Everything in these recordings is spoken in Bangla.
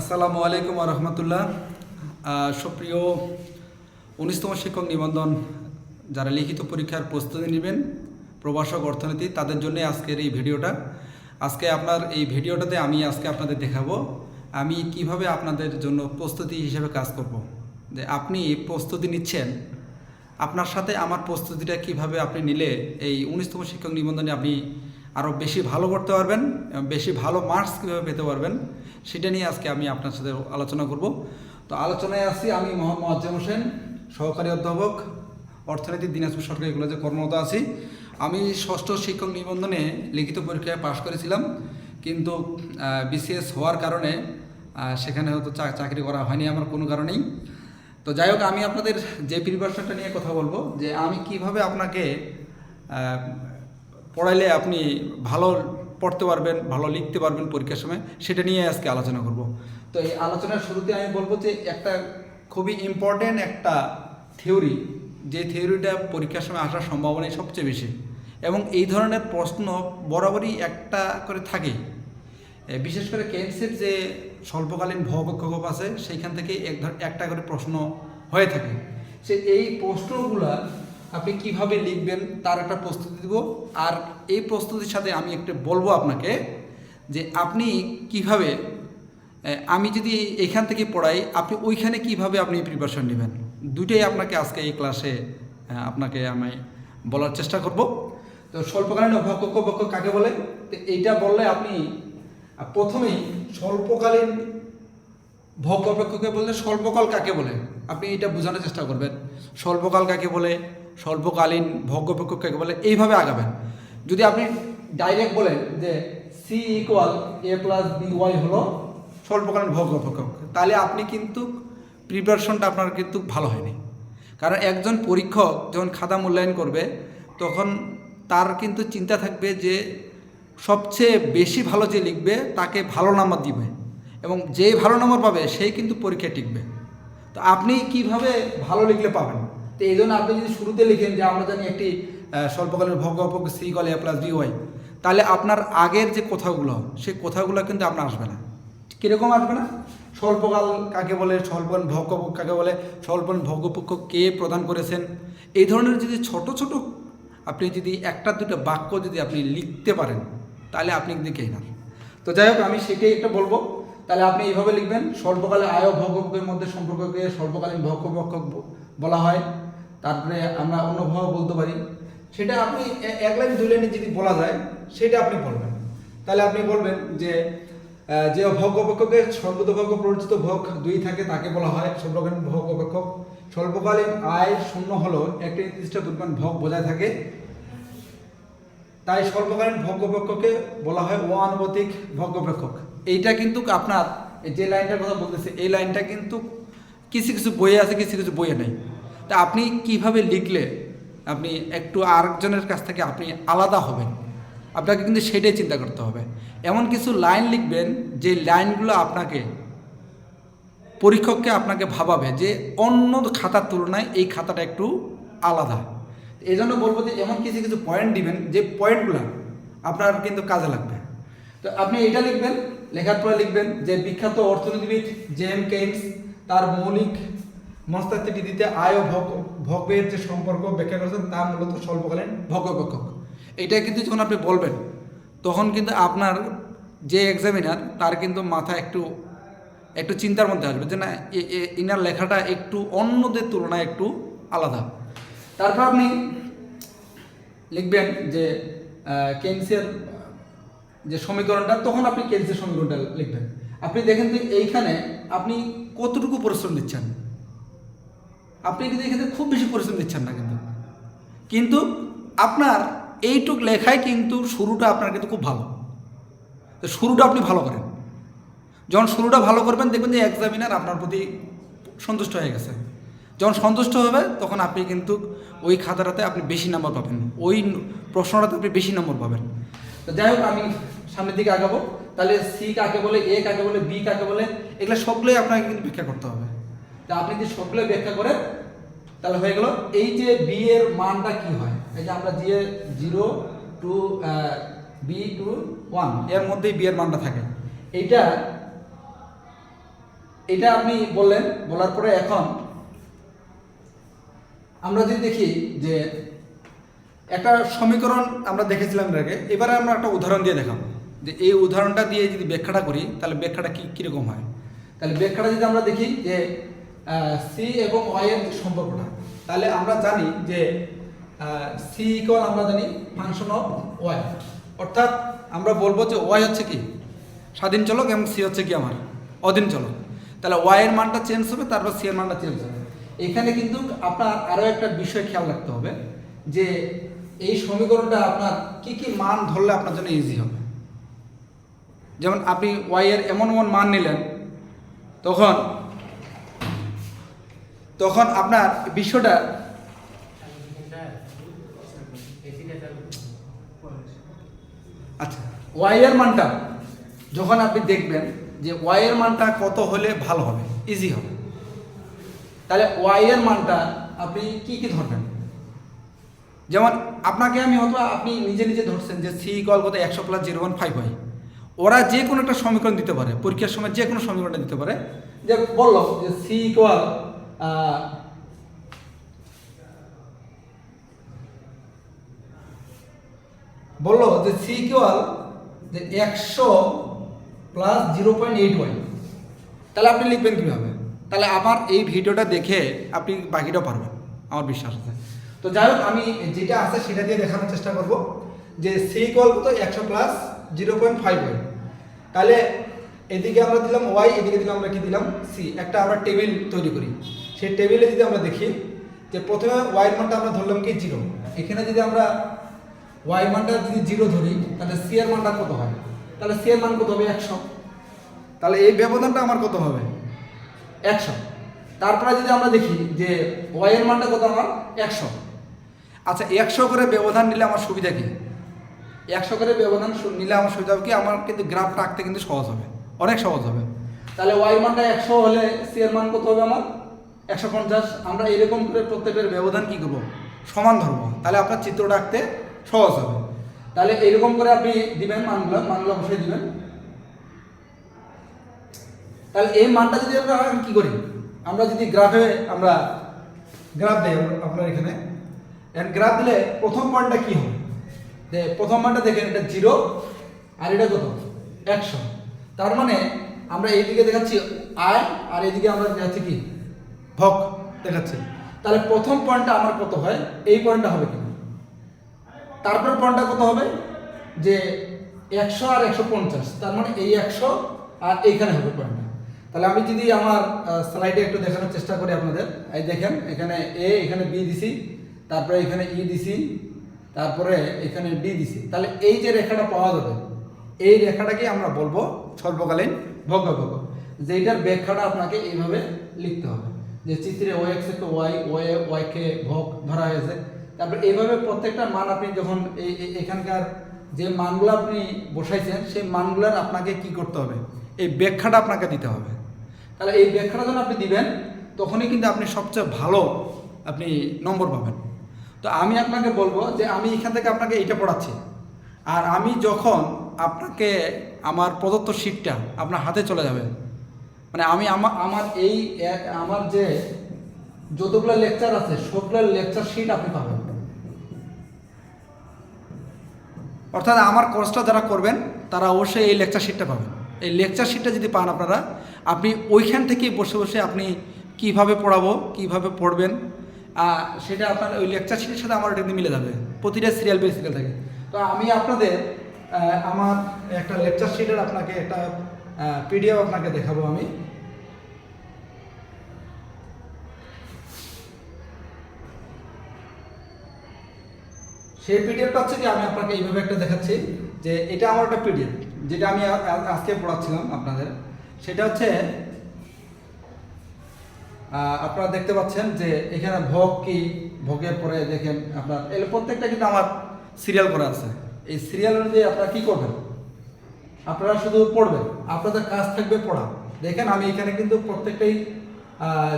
আসসালামু আলাইকুম রহমতুল্লাহ। সুপ্রিয় উনিশতম শিক্ষক নিবন্ধন যারা লিখিত পরীক্ষার প্রস্তুতি নেবেন প্রবাসক অর্থনীতি, তাদের জন্য আজকের এই ভিডিওটা। আজকে আপনার এই ভিডিওটাতে আমি আজকে আপনাদের দেখাবো, আমি কীভাবে আপনাদের জন্য প্রস্তুতি হিসেবে কাজ করব। যে আপনি প্রস্তুতি নিচ্ছেন, আপনার সাথে আমার প্রস্তুতিটা কীভাবে আপনি নিলে এই উনিশতম শিক্ষক নিবন্ধনে আপনি আরও বেশি ভালো করতে পারবেন, বেশি ভালো মার্কস কীভাবে পেতে পারবেন সেটা নিয়ে আজকে আমি আপনার সাথে আলোচনা করব। তো আলোচনায় আসছি আমি মোহাম্মদ মোয়াজ্জেম হোসেন, সহকারী অধ্যাপক, অর্থনীতি, দিনাজপুর সরকারি কলেজে কর্মরত আছি। আমি ষষ্ঠ শিক্ষক নিবন্ধনে লিখিত পরীক্ষায় পাশ করেছিলাম, কিন্তু বিসিএস হওয়ার কারণে সেখানে হয়তো চাকরি করা হয়নি আমার কোনো কারণেই। তো যাই হোক, আমি আপনাদের যে প্রিপারেশনটা নিয়ে কথা বলব, যে আমি কীভাবে আপনাকে পড়াইলে আপনি ভালো পড়তে পারবেন, ভালো লিখতে পারবেন পরীক্ষার সময়, সেটা নিয়ে আজকে আলোচনা করব। তো এই আলোচনার শুরুতে আমি বলব যে একটা খুবই ইম্পর্টেন্ট একটা থিওরি যে থিওরিটা পরীক্ষার সময় আসার সম্ভাবনাই সবচেয়ে বেশি। এবং এই ধরনের প্রশ্ন বরাবরই একটা করে থাকে। বিশেষ করে কেএমসির যে স্বল্পকালীন ভবক্ষোভ আছে, সেইখান থেকে এক ধর- একটা করে প্রশ্ন হয়ে থাকে। সে এই প্রশ্নগুলা আপনি কীভাবে লিখবেন, তার একটা প্রস্তুতি দিব। আর এই প্রস্তুতির সাথে আমি একটু বলব আপনাকে যে আপনি কীভাবে আমি যদি এখান থেকে পড়াই, আপনি ওইখানে কীভাবে আপনি প্রিপারেশন নেবেন? দুটোই আপনাকে আজকে এই ক্লাসে আপনাকে আমি বলার চেষ্টা করব। তো স্বল্পকালীন ভক্ষ কাকে বলে? তো এইটা বললে আপনি, প্রথমেই স্বল্পকালীন ভোগ অপেক্ষকে বলতে স্বল্পকাল কাকে বলে? আপনি এটা বোঝানোর চেষ্টা করবেন। স্বল্পকাল কাকে বলে? স্বল্পকালীন ভোগ অপেক্ষ কাকে বলে, এইভাবে আগাবেন। যদি আপনি ডাইরেক্ট বলেন যে C equal A plus B Y হলো স্বল্পকালীন ভোগ অপেক্ষক তাহলে আপনি কিন্তু প্রিপারেশনটা আপনার কিন্তু ভালো হয়নি। কারণ একজন পরীক্ষক যখন খাতা মূল্যায়ন করবে, তখন তার কিন্তু চিন্তা থাকবে যে সবচেয়ে বেশি ভালো যে লিখবে, তাকে ভালো নাম্বার দিবে এবং যে ভালো নম্বর পাবে, সেই কিন্তু পরীক্ষায় টিকবে। তো আপনি কীভাবে ভালো লিখলে পাবেন? তো এই জন্য আপনি যদি শুরুতে লিখেন যে আমরা জানি একটি স্বল্পকালীন ভগ্নপক্ষ সি কলে এ প্লাস বি ওয়াই তাহলে আপনার আগের যে কথাগুলো, সেই কথাগুলো কিন্তু আপনার আসবে না। কীরকম আসবে না? স্বল্পকাল কাকে বলে স্বল্পন ভগ্নপক্ষ কাকে বলে স্বল্পন ভগ্নপক্ষ কে প্রদান করেছেন? এই ধরনের যদি ছোট ছোট আপনি যদি একটা, দুটো বাক্য যদি আপনি লিখতে পারেন, তাহলে আপনি কিন্তু কেনার তো যাই হোক, আমি সেটাই একটা বলব। তাহলে আপনি এইভাবে লিখবেন, স্বল্পকালে আয় ও ভোগপক্ষের মধ্যে সম্পর্ককে স্বল্পকালীন ভোগপক্ষ বলা হয়। তারপরে আমরা অন্যভাবে বলতে পারি। সেটা আপনি এক লাইন, দুই লাইনে যদি বলা যায়, সেটা আপনি বলবেন। তাহলে আপনি বলবেন যে যে ভোগপক্ষকে সর্বতভোগ প্ররোচিত ভোগ দুই থাকে, তাকে বলা হয় স্বল্পকালীন ভোগপক্ষ স্বল্পকালীন আয় শূন্য হলো একটি নির্দিষ্ট পরিমাণ ভোগ বোঝায় থাকে। তাই স্বল্পকালীন ভোগ্যপক্ষকে বলা হয় অনানুপাতিক ভোগ্যপেক্ষক এইটা কিন্তু আপনার, যে লাইনটার কথা বলতেছে, এই লাইনটা কিন্তু কিছু কিছু বইয়ে আছে, কিছু কিছু বইয়ে নেই। তা আপনি কীভাবে লিখলে আপনি একটু আরেকজনের কাছ থেকে আপনি আলাদা হবেন। আপনাকে কিন্তু সেটাই চিন্তা করতে হবে। এমন কিছু লাইন লিখবেন যে লাইনগুলো আপনাকে, পরীক্ষককে আপনাকে ভাবাবে যে অন্য খাতার তুলনায় এই খাতাটা একটু আলাদা। এই জন্য বলব যে এমন কিছু কিছু পয়েন্ট দিবেন যে পয়েন্টগুলো আপনার কিন্তু কাজে লাগবে। তো আপনি এটা লিখবেন, লেখার পরে লিখবেন যে বিখ্যাত অর্থনীতিবিদ জেম কেইন্স, তার মৌলিক মস্তাত্ত্বটি দিতে আয় ও ভোগ, ভোগের যে সম্পর্ক ব্যাখ্যা করেছেন, তা মূলত স্বল্পকালীন ভোগ্যপেক্ষক এইটা কিন্তু যখন আপনি বলবেন, তখন কিন্তু আপনার যে এক্সামিনার তার কিন্তু মাথা একটু একটু চিন্তার মধ্যে আসবে যে না ইনার লেখাটা একটু অন্যদের তুলনায় একটু আলাদা। তারপর আপনি লিখবেন যে কেন্সের যে সমীকরণটা, তখন আপনি কেন্সের সমীকরণটা লিখবেন। আপনি দেখেন যে এইখানে আপনি কতটুকু পরিশ্রম দিচ্ছেন? আপনি কিন্তু এখানে খুব বেশি পরিশ্রম দিচ্ছেন না কিন্তু। কিন্তু আপনার এইটুক লেখায় কিন্তু শুরুটা আপনার কিন্তু খুব ভালো। তো শুরুটা আপনি ভালো করেন। যখন শুরুটা ভালো করবেন দেখবেন যে এক্সামিনার আপনার প্রতি সন্তুষ্ট হয়ে গেছে। যখন সন্তুষ্ট হবে তখন আপনি কিন্তু ওই খাতাটাতে আপনি বেশি নম্বর পাবেন। ওই প্রশ্নটাতে আপনি বেশি নম্বর পাবেন। তো যাই হোক, আমি সামনের দিকে আগাবো। তাহলে সি কাকে বলে এ কাকে বলে বি কাকে বলে, এগুলো সবগুলোই আপনাকে কিন্তু ব্যাখ্যা করতে হবে। তা আপনি যদি সবগুলো ব্যাখ্যা করেন, তাহলে হয়ে গেল, এই যে বি এর মানটা কি হয়? এই যে আমরা এর জিরো টু বি টু ওয়ানের মধ্যেই বি এর মানটা থাকে। এইটা এটা আপনি বললেন, বলার পরে এখন আমরা যদি দেখি যে একটা সমীকরণ আমরা দেখেছিলাম এর আগে, এবারে আমরা একটা উদাহরণ দিয়ে দেখাবো। যে এই উদাহরণটা দিয়ে যদি ব্যাখ্যাটা করি, তাহলে ব্যাখ্যাটা কি, কীরকম হয়? তাহলে ব্যাখ্যাটা যদি আমরা দেখি যে সি এবং ওয়াই এর সম্পর্কটা। তাহলে আমরা জানি যে সি ইকুয়াল আমরা জানি ফাংশন অফ ওয়াই অর্থাৎ আমরা বলব যে ওয়াই হচ্ছে কি? স্বাধীন চলক এবং সি হচ্ছে কি আমার? অধীন চলক। তাহলে ওয়াই এর মানটা চেঞ্জ হবে, তারপর সি এর মানটা চেঞ্জ হবে। এখানে কিন্তু আপনার আরও একটা বিষয় খেয়াল রাখতে হবে যে, এই সমীকরণটা আপনার কি কি মান ধরলে আপনার জন্য ইজি হবে। যেমন আপনি ওয়াই এর এমন এমন মান নিলেন, তখন তখন আপনার বিশ্বটা আচ্ছা ওয়াই এর মানটা, যখন আপনি দেখবেন যে ওয়াই এর মানটা কত হলে ভালো হবে ইজি হবে, তাহলে ওয়াই এর মানটা আপনি কি কি ধরবেন? যেমন আপনাকে আমি হয়তো আপনি নিজে নিজে ধরছেন যে সি কল কত, একশো প্লাস জিরো ওয়ান ফাইভ হয় ওরা যে কোনো একটা সমীকরণ দিতে পারে, পরীক্ষার সময় যে কোনো সমীকরণটা দিতে পারে, যে বলল যে সি ইকুয়াল বলল যে সি ইকুয়াল যে একশো প্লাস জিরো পয়েন্ট এইট তাহলে আপনি লিখবেন কীভাবে? তাহলে আমার এই ভিডিওটা দেখে আপনি বাকিটা পারবেন, আমার বিশ্বাস আছে। তো যাই হোক, আমি যেটা আছে সেটা দিয়ে দেখানোর চেষ্টা করব যে সি ইকুয়াল কত? একশো plus zero point five Y তাহলে এদিকে আমরা দিলাম ওয়াই এদিকে দিলাম আমরা কি দিলাম? সি একটা আমরা টেবিল তৈরি করি। সেই টেবিলে যদি আমরা দেখি, যে প্রথমে ওয়াইয়ের মানটা আমরা ধরলাম কি জিরো এখানে যদি আমরা ওয়াই মানটা যদি জিরো ধরি, তাহলে সি এর মানটা কত হয়? তাহলে সি এর মান কত হবে? একশো। তাহলে এই ব্যবধানটা আমার কত হবে? একশো। তারপরে যদি আমরা দেখি যে ওয়াই এর মানটা কত আমার? একশো। আচ্ছা একশো করে ব্যবধান নিলে আমার সুবিধা কি? একশো করে ব্যবধান নিলে আমার সুবিধা হবে কি? আমার কিন্তু গ্রাফটা আঁকতে কিন্তু সহজ হবে। অনেক সহজ হবে। তাহলে ওয়াই মানটা একশো হলে সি এর মান কত হবে আমার? একশো পঞ্চাশ, আমরা এরকম করে প্রত্যেকের ব্যবধান কি করব? সমান ধরবো। তাহলে আপনার চিত্রটা আঁকতে সহজ হবে। তাহলে এরকম করে আপনি দিবেন মানগুলো মানগুলো অবশ্যই দিবেন। তাহলে এই মানটা যদি আমরা কি করি? আমরা যদি গ্রাফে আমরা গ্রাফ আমরা- আপনার এখানে। গ্রাফ দিলে প্রথম পয়েন্টটা কি হবে? প্রথম মানটা দেখেন, এটা জিরো, আর এটা কত? একশো। তার মানে আমরা এইদিকে দেখাচ্ছি আয়, আর এইদিকে আমরা দেখাচ্ছি কি? ভক দেখাচ্ছি। তাহলে প্রথম পয়েন্টটা আমার কত হয়? এই পয়েন্টটা হবে কি? তারপর পয়েন্টটা কত হবে? যে একশো আর একশো পঞ্চাশ। তার মানে এই একশো আর এইখানে হবে পয়েন্টটা তাহলে আমি যদি আমার স্লাইডে একটু দেখানোর চেষ্টা করি আপনাদের। এই দেখেন, এখানে এ, এখানে বি দিছি, তারপরে এখানে ই দিছি, তারপরে এখানে ডি দিছি। তাহলে এই যে রেখাটা পাওয়া যাবে, এই রেখাটাকে আমরা বলব সর্বকালীন ভগ্নভগ যেটার ব্যাখ্যাটা আপনাকে এইভাবে লিখতে হবে। যে চিত্রে ও এক্স কে ওয়াই ওয়াই কে ভোগ ধরা হয়েছে। তারপর এইভাবে প্রত্যেকটা মান আপনি যখন এই, এই- এখানকার যে মানগুলো আপনি বসাইছেন, সেই মানগুলোর আপনাকে কি করতে হবে? এই ব্যাখ্যাটা আপনাকে দিতে হবে। তাহলে এই ব্যাখ্যাটা যখন আপনি দিবেন, তখনই কিন্তু আপনি সবচেয়ে ভালো আপনি নম্বর পাবেন। তো আমি আপনাকে বলব যে আমি এখান থেকে আপনাকে এইটা পড়াচ্ছি। আর আমি যখন আপনাকে, আমার প্রদত্ত শিটটা আপনার হাতে চলে যাবে মানে আমি আমার আমার এই আমার যে যতগুলো লেকচার আছে, সবগুলো লেকচার শিট আপনি পাবেন। অর্থাৎ আমার কোর্সটা যারা করবেন, তারা অবশ্যই এই লেকচার শিটটা পাবেন। এই লেকচার শিটটা যদি পান আপনারা, আপনি ওইখান থেকে বসে বসে আপনি কীভাবে পড়াবো, কীভাবে পড়বেন সেটা আপনার ওই লেকচার শিটের সাথে আমার এটা মিলে যাবে। প্রতিটা সিরিয়াল বেস সিরিয়াল থাকে। তো আমি আপনাদের আমার একটা লেকচার শিটের আপনাকে একটা পিডিএফ আপনাকে দেখাবো আমি। সেই পিডিএফটা হচ্ছে কি আমি আপনাকে এইভাবে একটা দেখাচ্ছি যে এটা আমার একটা পিডিএফ যেটা আমি আজকে পড়াচ্ছিলাম আপনাদের। সেটা হচ্ছে আপনারা দেখতে পাচ্ছেন যে এখানে ভোগ কি, ভোগের পরে দেখেন আপনার, এর প্রত্যেকটা কিন্তু আমার সিরিয়াল করা আছে। এই সিরিয়াল অনুযায়ী আপনারা কি করবেন? আপনারা শুধু পড়বেন, আপনাদের কাজ থাকবে পড়া। দেখেন আমি এখানে কিন্তু প্রত্যেকটাই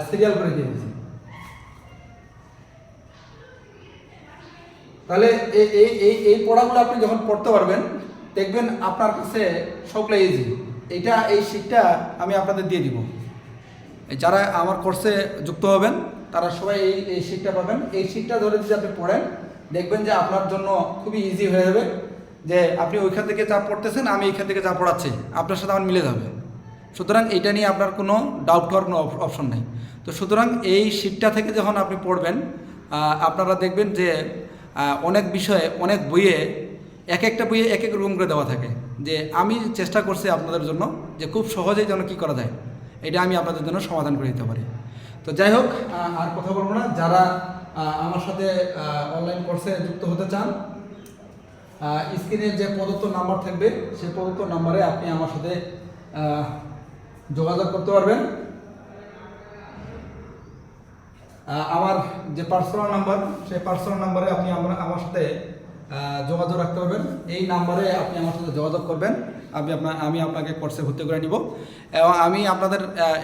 সিরিয়াল করে দিয়েছি। তাহলে এই এই এই পড়াগুলো আপনি যখন পড়তে পারবেন, দেখবেন আপনার কাছে সবগুলো ইজি এটা এই শিটটা আমি আপনাদের দিয়ে দিব। যারা আমার কোর্সে যুক্ত হবেন, তারা সবাই এই এই শিটটা পাবেন। এই শিটটা ধরে যদি আপনি পড়েন, দেখবেন যে আপনার জন্য খুবই ইজি হয়ে যাবে যে আপনি ওইখান থেকে যা পড়তেছেন, আমি এইখান থেকে যা পড়াচ্ছি, আপনার সাথে আমার মিলে যাবে। সুতরাং এটা নিয়ে আপনার কোনো ডাউট করার কোনো অপশন নেই। তো সুতরাং এই শিটটা থেকে যখন আপনি পড়বেন আপনারা দেখবেন যে অনেক বিষয়ে, অনেক বইয়ে, এক একটা বইয়ে এক এক রকম করে দেওয়া থাকে যে আমি চেষ্টা করছি আপনাদের জন্য যে খুব সহজেই যেন কী করা যায়। এটা আমি আপনাদের জন্য সমাধান করে দিতে পারি। তো যাই হোক আর কথা বলব না। যারা আমার সাথে অনলাইন কোর্সে যুক্ত হতে চান স্ক্রিনে যে প্রদত্ত নাম্বার থাকবে সেই প্রদত্ত নাম্বারে আপনি আমার সাথে যোগাযোগ করতে পারবেন। আমার যে পার্সোনাল নাম্বার সেই পার্সোনাল নাম্বারে আপনি আমার সাথে যোগাযোগ রাখতে পারবেন। এই নাম্বারে আপনি আমার সাথে যোগাযোগ করবেন। আমি আপনার আমি আপনাকে কোর্সে ভর্তি করে নিব। এবং আমি আপনাদের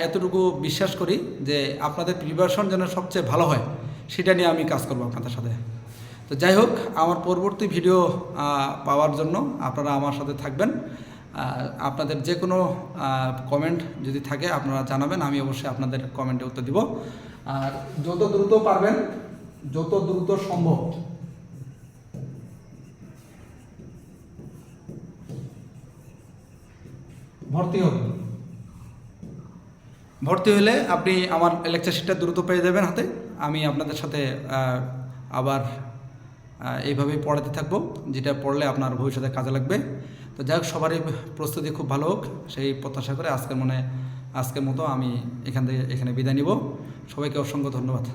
এতটুকু বিশ্বাস করি যে আপনাদের প্রিপারেশন যেন সবচেয়ে ভালো হয়, সেটা নিয়ে আমি কাজ করব আপনাদের সাথে। তো যাই হোক, আমার পরবর্তী ভিডিও পাওয়ার জন্য আপনারা আমার সাথে থাকবেন। আপনাদের যে কোনো কমেন্ট যদি থাকে, আপনারা জানাবেন। আমি অবশ্যই আপনাদের কমেন্টে উত্তর দিব। আর যত দ্রুত পারবেন, যত দ্রুত সম্ভব। ভর্তি হবে ভর্তি হলে আপনি আমার লেকচার শিটটা দ্রুত পেয়ে যাবেন হাতে। আমি আপনাদের সাথে আবার এইভাবেই পড়াতে থাকব, যেটা পড়লে আপনার ভবিষ্যতে কাজে লাগবে। তো যাই হোক, সবারই প্রস্তুতি খুব ভালো হোক। সেই প্রত্যাশা করে আজকের মনে আজকের মতো আমি এখান থেকে এখানে বিদায় নিব। সবাইকে অসংখ্য ধন্যবাদ।